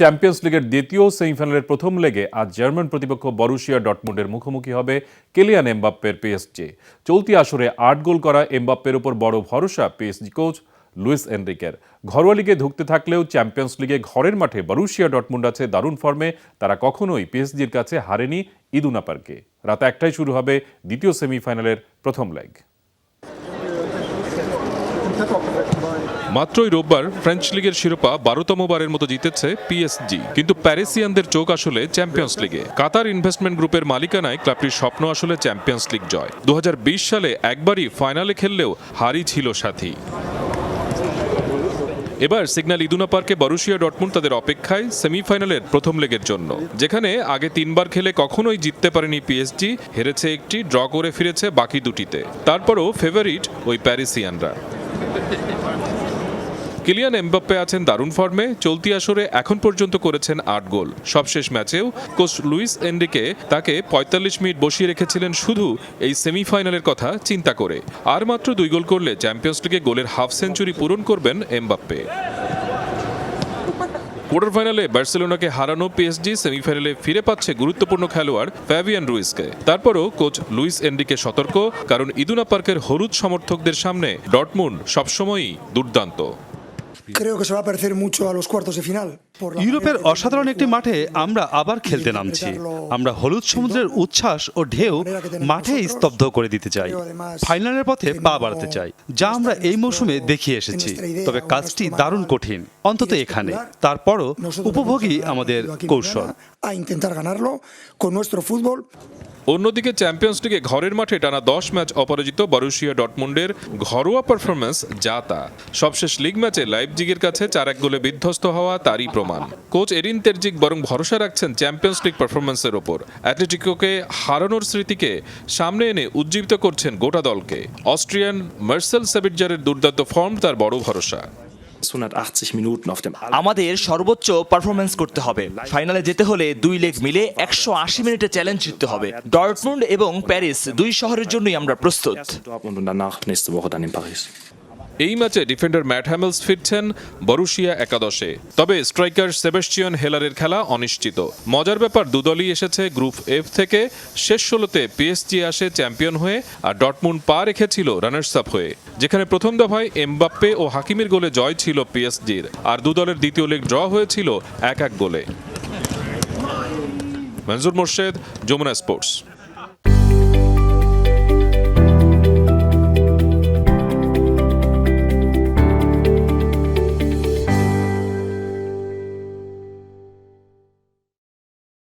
Champions লিগের দ্বিতীয় সেমিফাইনালের প্রথম লেগে আজ জার্মান প্রতিপক্ষ বরুশিয়া ডটমুন্ডের মুখোমুখি হবে কেলিয়ান এমবাপ্পের পিএসজি। চলতি আসরে আট গোল করা এমবাপ্পের উপর বড় ভরসা পিএসজি কোচ লুইস এনরিকের। ঘরোয়া লিগে ধুঁকতে থাকলেও চ্যাম্পিয়ন্স লিগে ঘরের মাঠে বরুশিয়া ডটমুন্ড আছে দারুণ ফর্মে, তারা কখনোই পিএসজির কাছে হারেনি ইদুনা পার্কে রাত একটাই শুরু হবে দ্বিতীয় সেমিফাইনালের প্রথম লেগ। মাত্রই রোববার ফ্রেঞ্চ লিগের শিরোপা বারোতম বারের মতো জিতেছে পিএসজি কিন্তু প্যারিসিয়ানদের চোখ আসলে চ্যাম্পিয়ন্স লিগে কাতার ইনভেস্টমেন্ট গ্রুপের মালিকানায় ক্লাবটির স্বপ্ন আসলে চ্যাম্পিয়ন্স লিগ জয়। দু হাজার বিশ সালে একবারই ফাইনালে খেললেও হারই ছিল সাথী। এবার সিগন্যাল ইদুনা পার্কে বরুশিয়া ডটমুন্ড তাদের অপেক্ষায় সেমিফাইনালের প্রথম লেগের জন্য। যেখানে আগে তিনবার খেলে কখনোই জিততে পারেনি পিএসজি হেরেছে একটি, ড্র করে ফিরেছে বাকি দুটিতে। তারপরও ফেভারিট ওই প্যারিসিয়ানরা কিলিয়ান এমবাপ্পে আছেন দারুণ ফর্মে, চলতি আসরে এখন পর্যন্ত করেছেন আট গোল। সবশেষ ম্যাচেও কোচ লুইস এন্ডিকে তাকে ৪৫ মিনিট বসিয়ে রেখেছিলেন শুধু এই সেমিফাইনালের কথা চিন্তা করে। আর মাত্র দুই গোল করলে চ্যাম্পিয়ন্স লিগে গোলের হাফ সেঞ্চুরি পূরণ করবেন এমবাপ্পে। কোয়ার্টার ফাইনালে বার্সেলোনাকে হারানো পিএসজি সেমিফাইনালে ফিরে পাচ্ছে গুরুত্বপূর্ণ খেলোয়াড় ফ্যাবিয়ান রুইসকে তারপরও কোচ লুইস এন্ডিকে সতর্ক, কারণ ইদুনা পার্কের হলুদ সমর্থকদের সামনে ডটমুন সবসময়ই দুর্দান্ত Creo que se va a parecer mucho a los cuartos de final. ইউরোপের অসাধারণ একটি মাঠে আমরা আবার খেলতে নামছি। আমরা হলুদ সমুদ্রের উচ্ছ্বাস ও ঢেউ মাঠে স্তব্ধ করে দিতে চাই। ফাইনালের পথে পা বাড়াতে চাই যা আমরা এই মৌসুমে দেখিয়ে এসেছি। তবে কাজটি দারুণ কঠিন অন্তত এখানে। তারপরও উপভোগী আমাদের কৌশল. অন্যদিকে চ্যাম্পিয়ন্স লিগে ঘরের মাঠে টানা দশ ম্যাচ অপরাজিত বরুশিয়া ডটমুন্ডের ঘরোয়া পারফরমেন্স যা তা সবশেষ লিগ ম্যাচে লাইভ জিগের কাছে চার এক গোলে বিধ্বস্ত হওয়া তারই প্রমাণ। কোচ এরিন তেরজিক বরং ভরসা রাখছেন চ্যাম্পিয়ন্স লিগ পারফরমেন্সের ওপর। অ্যাটলেটিকোকে হারানোর স্মৃতিকে সামনে এনে উজ্জীবিত করছেন গোটা দলকে। অস্ট্রিয়ান মার্সেল সেবিটজারের দুর্দান্ত ফর্ম তার বড় ভরসা। 180 Minuten auf dem আমাদের সর্বোচ্চ পারফরমেন্স করতে হবে। ফাইনালে যেতে হলে দুই লেগ মিলে একশো আশি মিনিটে চ্যালেঞ্জ জিততে হবে। ডর্টমুন্ড এবং প্যারিস দুই শহরের জন্যই আমরা প্রস্তুত। এই ম্যাচে ডিফেন্ডার ম্যাট হ্যামেলস ফিরছেন বরুশিয়া একাদশে। তবে স্ট্রাইকার সেবাস্টিয়ান হেলারের খেলা অনিশ্চিত। মজার ব্যাপার, দুদলই এসেছে গ্রুপ এফ থেকে। শেষ ষোলোতে পিএসজি আসে চ্যাম্পিয়ন হয়ে আর ডটমুন্ড পা রেখেছিল রানার্স আপ হয়ে। যেখানে প্রথম দফায় এমবাপ্পে ও হাকিমের গোলে জয় ছিল পিএসজির আর দুদলের দ্বিতীয় লেগ ড্র হয়েছিল এক এক গোলে। মনজুর মোর্শেদ, যমুনা স্পোর্টস।